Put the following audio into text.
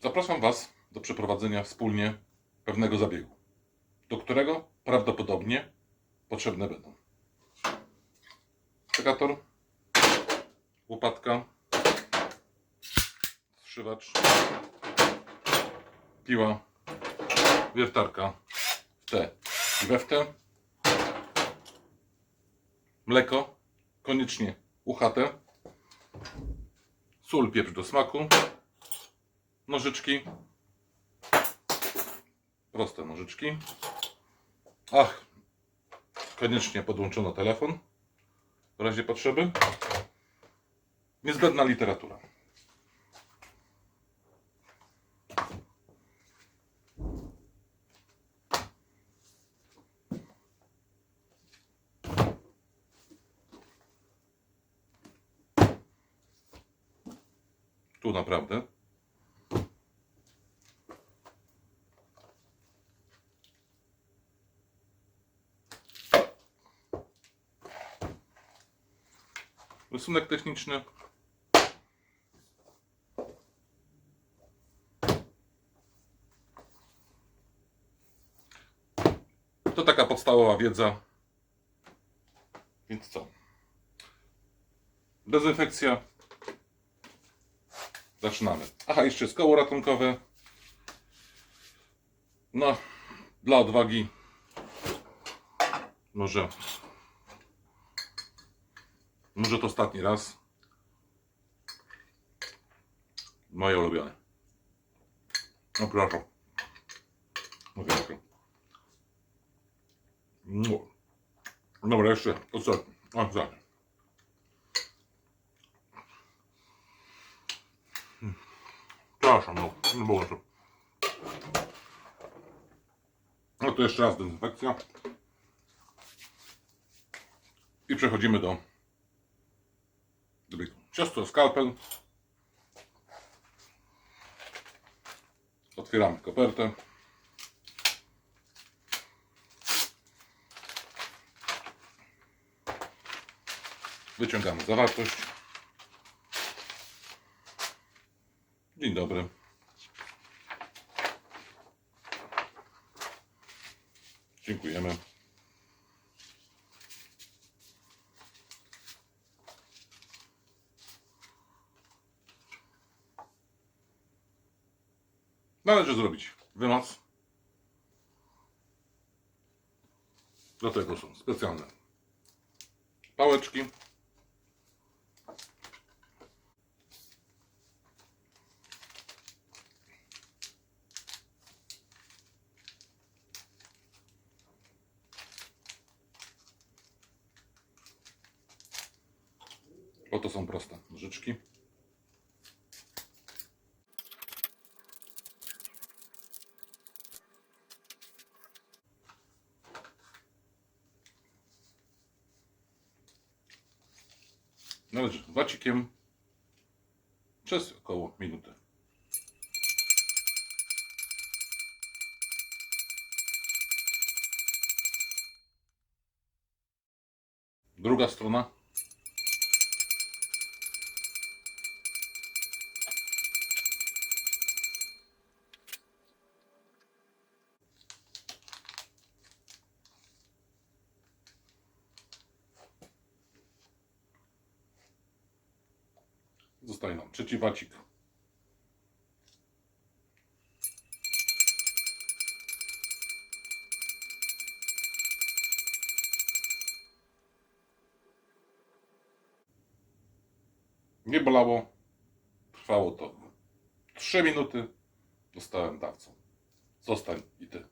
Zapraszam Was do przeprowadzenia wspólnie pewnego zabiegu, do którego prawdopodobnie potrzebne będą. Sekator, łopatka, zszywacz, piła, wiertarka w te i we w te, mleko, koniecznie uchate, sól, pieprz do smaku, nożyczki, proste nożyczki, ach, koniecznie podłączono telefon w razie potrzeby, niezbędna literatura. Tu naprawdę. Rysunek techniczny. To taka podstawowa wiedza. Więc co? Dezynfekcja. Zaczynamy. Aha, jeszcze jest koło ratunkowe. No, dla odwagi. Może. Może to ostatni raz. Moje ulubione. No proszę. Mówię tak. No. Dobra, jeszcze ostatni. O, za. Przepraszam, no, nie było to. No to jeszcze raz dezynfekcja. I przechodzimy do Ciasto, skalpel. Otwieramy kopertę. Wyciągamy zawartość. Dzień dobry. Dziękujemy. Należy zrobić wymaz. Do tego są specjalne pałeczki. Oto są proste nożyczki. Należy wacikiem przez około minutę. Druga strona. Zostaje trzeci wacik. Nie bolało. Trwało to 3 minuty. Dostałem dawcą. Zostań i ty.